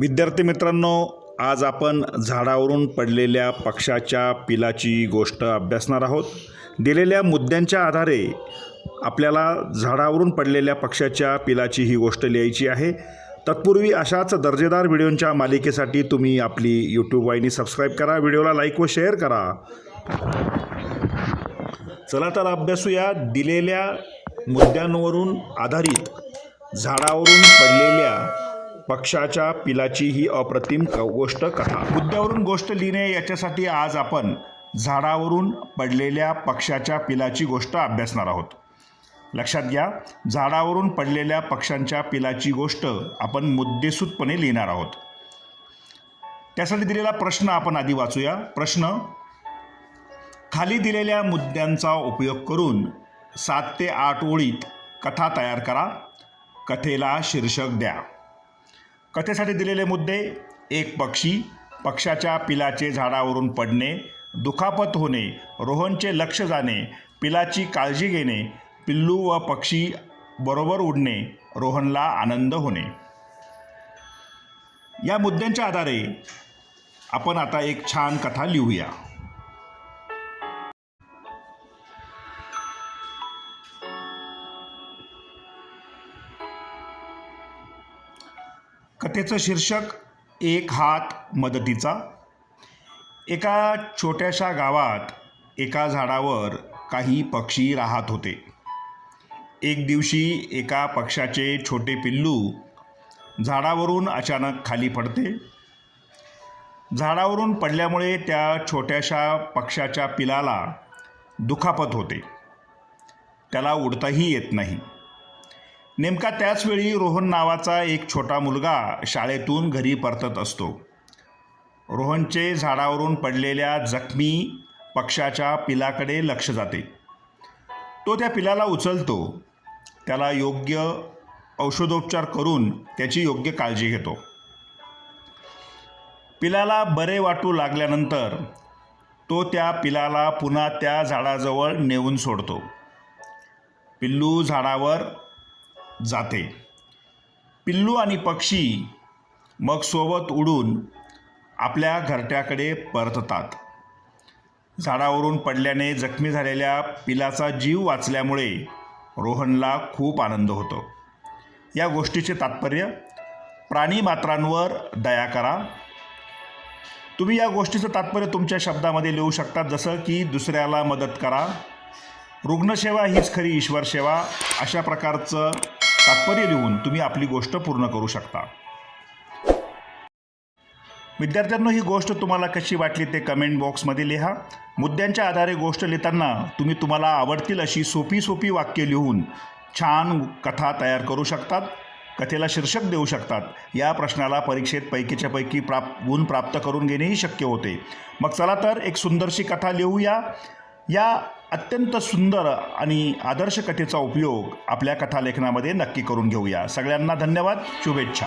विद्यार्थी मित्रांनो आज आपण झाडावरून पडलेल्या पक्षाच्या पिलाची गोष्ट अभ्यासणार आहोत. दिलेल्या मुद्द्यांच्या आधारे आपल्याला झाडावरून पडलेल्या पक्षाच्या पिलाची ही गोष्ट लिहायची आहे. तत्पूर्वी अशाच दर्जेदार व्हिडिओंच्या मालिकेसाठी तुम्ही आपली यूट्यूब वाहिनी सबस्क्राईब करा व्हिडिओला लाईक व शेअर करा. चला तर अभ्यासूया. दिलेल्या मुद्द्यांवरून आधारित झाडावरून पडलेल्या पक्षाच्या पिलाची ही अप्रतिम क गोष्ट कथा. मुद्द्यावरून गोष्ट लिहिणे याच्यासाठी आज आपण झाडावरून पडलेल्या पक्षाच्या पिलाची गोष्ट अभ्यासणार आहोत. लक्षात घ्या झाडावरून पडलेल्या पक्ष्यांच्या पिलाची गोष्ट आपण मुद्देसूदपणे लिहिणार आहोत. त्यासाठी दिलेला प्रश्न आपण आधी वाचूया. प्रश्न खाली दिलेल्या मुद्द्यांचा उपयोग करून सात ते आठ ओळीत कथा तयार करा. कथेला शीर्षक द्या. कथेसाठी दिलेले मुद्दे एक पक्षी पक्षाच्या पिलाचे झाडावरून पडणे दुखापत होणे रोहनचे लक्ष जाणे पिलाची काळजी घेणे पिल्लू व पक्षी बरोबर उडणे रोहनला आनंद होणे. या मुद्द्यांच्या आधारे आपण आता एक छान कथा लिहूया. कथेचं शीर्षक एक हात मदतीचा. एका छोट्याशा गावात एका झाडावर काही पक्षी राहत होते. एक दिवशी एका पक्षाचे छोटे पिल्लू झाडावरून अचानक खाली पडते. झाडावरून पडल्यामुळे त्या छोट्याशा पक्षाच्या पिलाला दुखापत होते. त्याला उडताही येत नाही. नेमका त्याचवेळी रोहन नावाचा एक छोटा मुलगा शाळेतून घरी परतत असतो. रोहनचे झाडावरून पडलेल्या जखमी पक्षाच्या पिलाकडे लक्ष जाते. तो त्या पिलाला उचलतो. त्याला योग्य औषधोपचार करून त्याची योग्य काळजी घेतो. पिलाला बरे वाटू लागल्यानंतर तो त्या पिलाला पुन्हा त्या झाडाजवळ नेऊन सोडतो. पिल्लू झाडावर जाते. पिल्लू आणि पक्षी मग सोबत उडून आपल्या घरट्याकडे परततात. झाडावरून पडल्याने जखमी झालेल्या पिलाचा जीव वाचल्यामुळे रोहनला खूप आनंद होतो. या गोष्टीचे तात्पर्य प्राणीमात्रांवर दया करा. तुम्ही या गोष्टीचं तात्पर्य तुमच्या शब्दामध्ये लिहू शकता जसं की दुसऱ्याला मदत करा. रुग्णसेवा हीच खरी ईश्वरसेवा अशा प्रकारचं तात्पर्य लिहून तुम्ही आपली गोष्ट पूर्ण करू शकता. विद्यार्थ्यांनो ही गोष्ट तुम्हाला कशी वाटली ते कमेंट बॉक्समध्ये लिहा. मुद्द्यांच्या आधारे गोष्ट लिहिताना तुम्ही तुम्हाला आवडतील अशी सोपी सोपी वाक्य लिहून छान कथा तयार करू शकतात कथेला शीर्षक देऊ शकतात. या प्रश्नाला परीक्षेत पैकीच्या पैकी प्राप गुण प्राप्त करून घेणेही शक्य होते. मग चला तर एक सुंदरशी कथा लिहूया. या अत्यंत सुंदर आणि आदर्श कथेचा उपयोग आपल्या कथालेखनामध्ये नक्की करून घेऊया. सगळ्यांना धन्यवाद. शुभेच्छा.